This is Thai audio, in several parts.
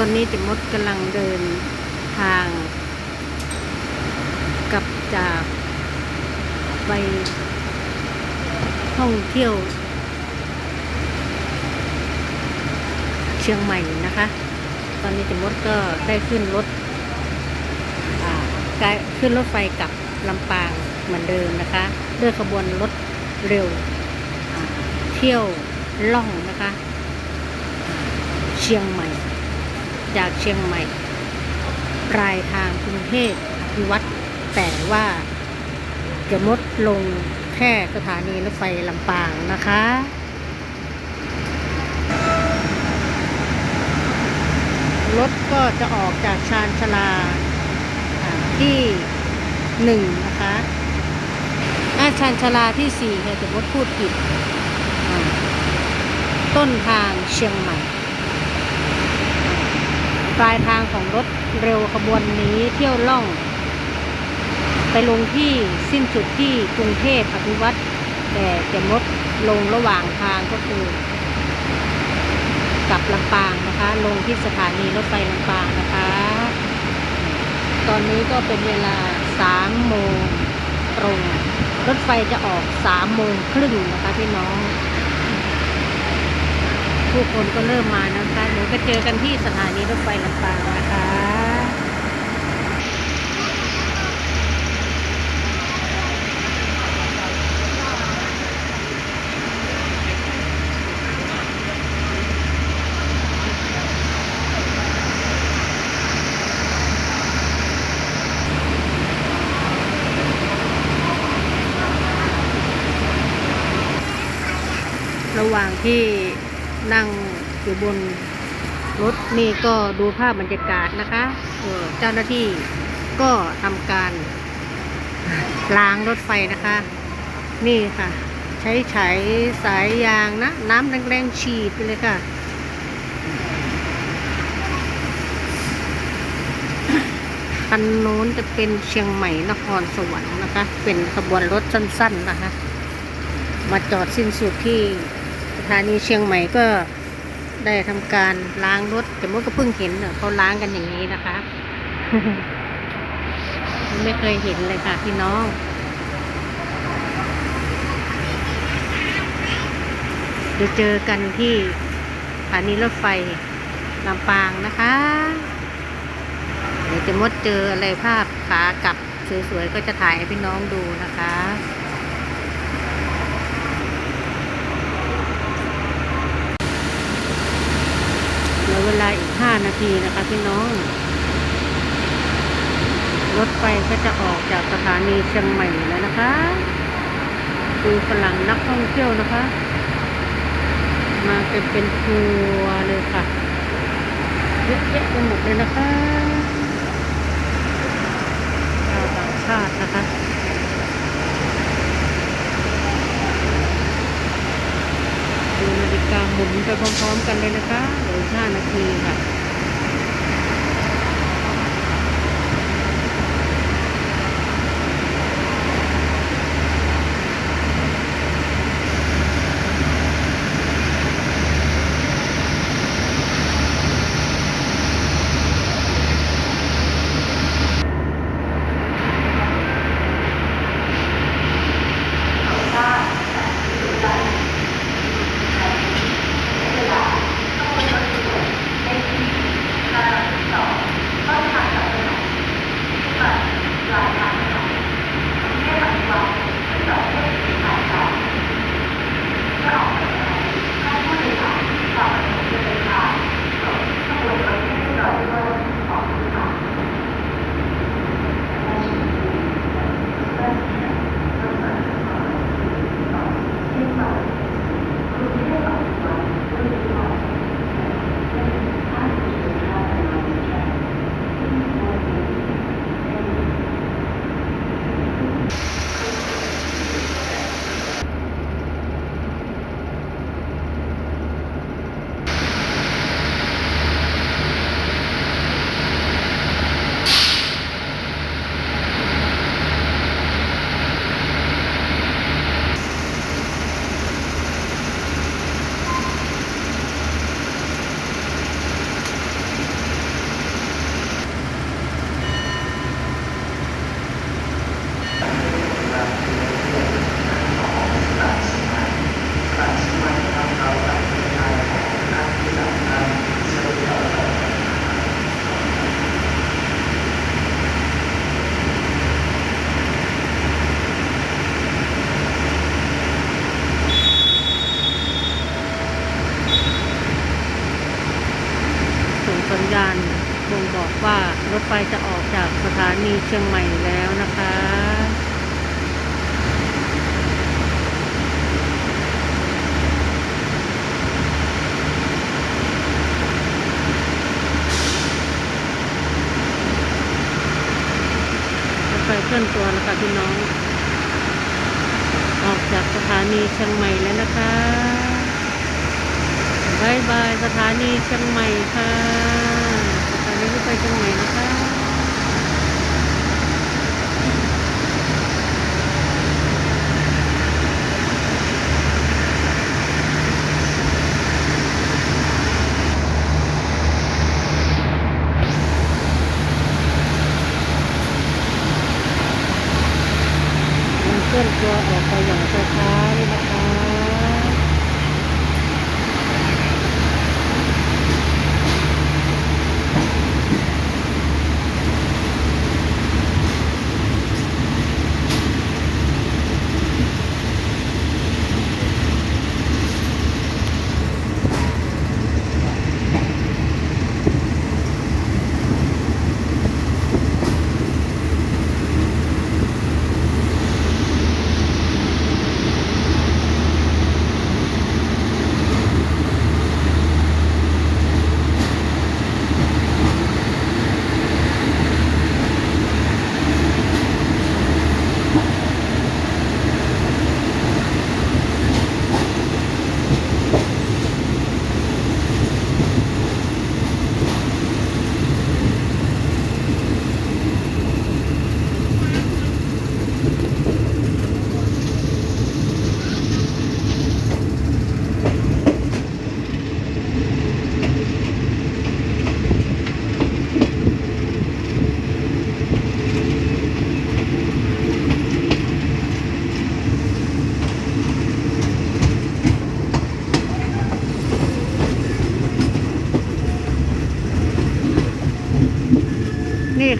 ตอนนี้เจมดกำลังเดินทางกลับจากไปท่องเที่ยว เชียงใหม่นะคะ ตอนนี้เจมดก็ได้ขึ้นรถขึ้นรถไฟกลับลำปางเหมือนเดิมนะคะด้วยขบวนรถเร็ว เที่ยวล่องนะคะ เชียงใหม่ จากเชียงใหม่ปลายทางกรุงเทพอภิวัตแต่ว่าจะมดลงแค่สถานีรถไฟลำปางนะคะรถก็จะออกจากชานชาลาที่หนึ่งนะคะอาชานชาลาที่สี่ค่ะจะมดพูดผิด ต้นทางเชียงใหม่ ปลายทางของรถเร็วขบวนนี้เที่ยวล่อง ไปลงที่สิ้นสุดที่กรุงเทพอภิวัตรแต่จะลดลงระหว่างทางก็คือกลับลำปางนะคะ ลงที่สถานีรถไฟลำปางนะคะ ตอนนี้ก็เป็นเวลา3โมงตรง รถไฟจะออก3โมงครึ่งนะคะพี่น้อง ผู้คนก็เริ่มมานะคะหนูก็เจอกันที่สถานีรถไฟลำปางนะคะระหว่างที่ นั่งอยู่บนรถนี่ก็ดูภาพบรรยากาศนะคะเออเจ้าหน้าที่ก็ทำการล้างรถไฟนะคะ นี่ค่ะ ใช้ไฉสายยางนะ น้ำแรงๆฉีดไปเลยค่ะคันโน้นจะเป็นเชียงใหม่นครสวรรค์นะคะ เป็นขบวนรถสั้น ๆ นะคะ มาจอดสิ้นสุดที่ ถานีเชียงใหม่ก็ได้ทำการล้างรถ แต่มดก็เพิ่งเห็นเน่ะเขาล้างกันอย่างนี้นะคะ ไม่เคยเห็นเลยค่ะพี่น้องเดี๋ยวเจอกันที่สถานีรถไฟลำปางนะคะ เดี๋ยวจะมดเจออะไรภาพขากลับสวยๆก็จะถ่ายให้พี่น้องดูนะคะ เวลาอีก 5 นาทีนะคะพี่น้อง รถไฟก็จะออกจากสถานีเชียงใหม่แล้วนะคะดูฝรั่งนักท่องเที่ยวนะคะ มาเป็นเป็นทัวร์เลยค่ะเยอะแยะไปหมดเลยนะคะชาวต่างชาตินะคะ นาฬิกาหมุนไปพร้อมๆกันเลยนะคะเหลืออกห้านาทีค่ะ ชียงใหม่แล้วนะคะไฟเคลื่อนตัวแล้วค่ะพี่น้อง ออกจากสถานีเชียงใหม่แล้วนะคะบายบายสถานีเชียงใหม่ค่ะสถานีรถไฟเชียงใหม่นะคะ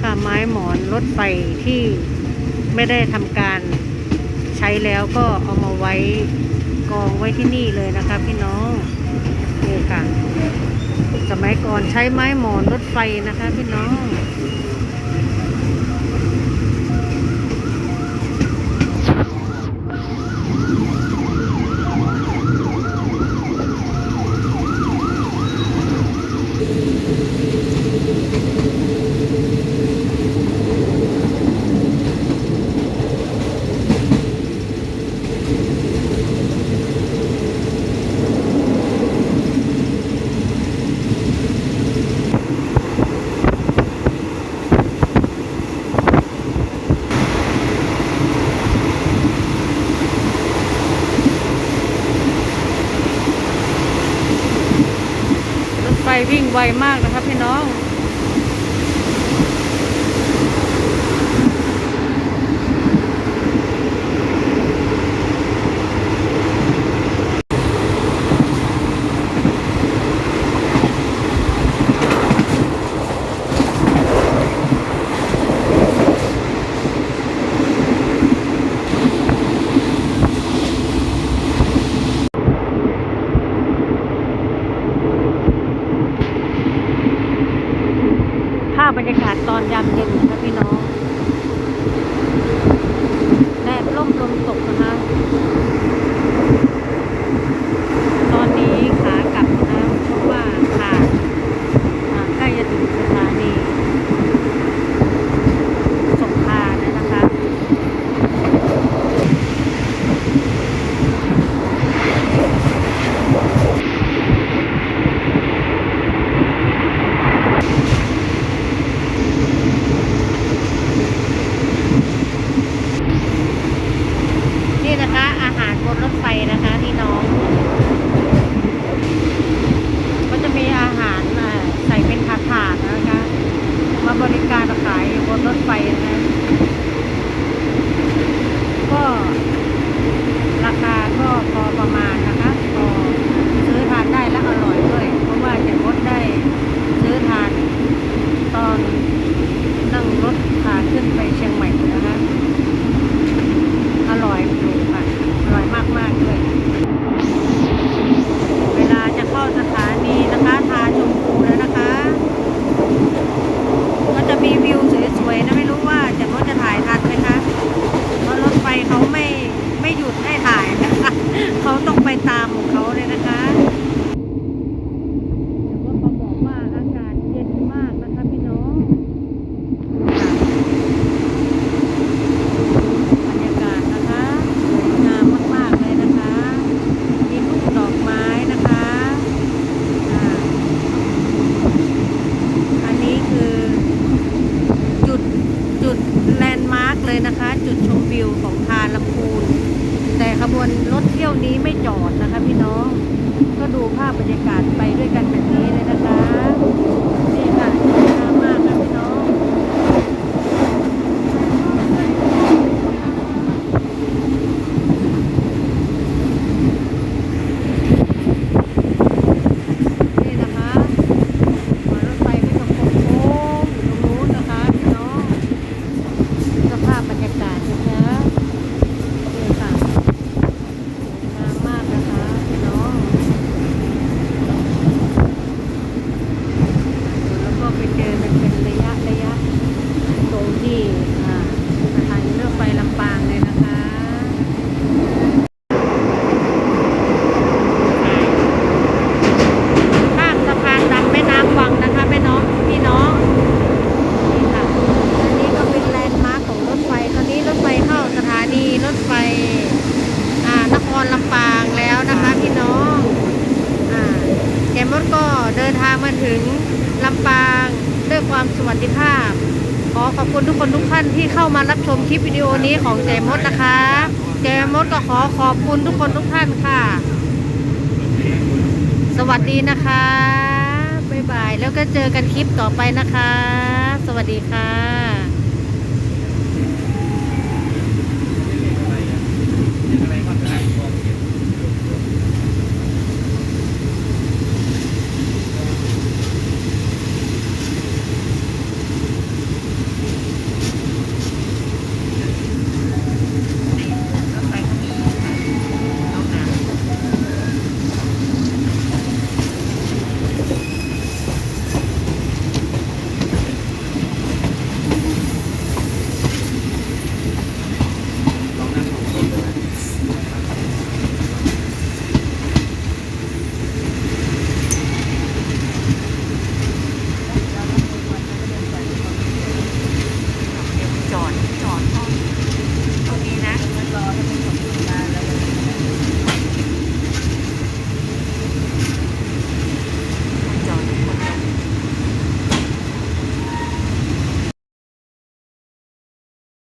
ค่ะไม้หมอนรถไฟที่ไม่ได้ทำการใช้แล้วก็เอามาไว้กองไว้ที่นี่เลยนะคะพี่น้องนี่ค่ะ สมัยก่อนใช้ไม้หมอนรถไฟนะคะพี่น้อง รถ ไวมาก อนยามเย็น รีวิวสวยๆนะไม่รู้ว่าจะ วัสดีภาพ ขอขอบคุณทุกคนทุกท่านที่เข้ามารับชมคลิปวิดีโอนี้ของแจมดนะคะแจมดก็ขอขอบคุณทุกคนทุกท่านค่ะ สวัสดีนะคะบ๊ายบายแล้วก็เจอกันคลิปต่อไปนะคะ สวัสดีค่ะ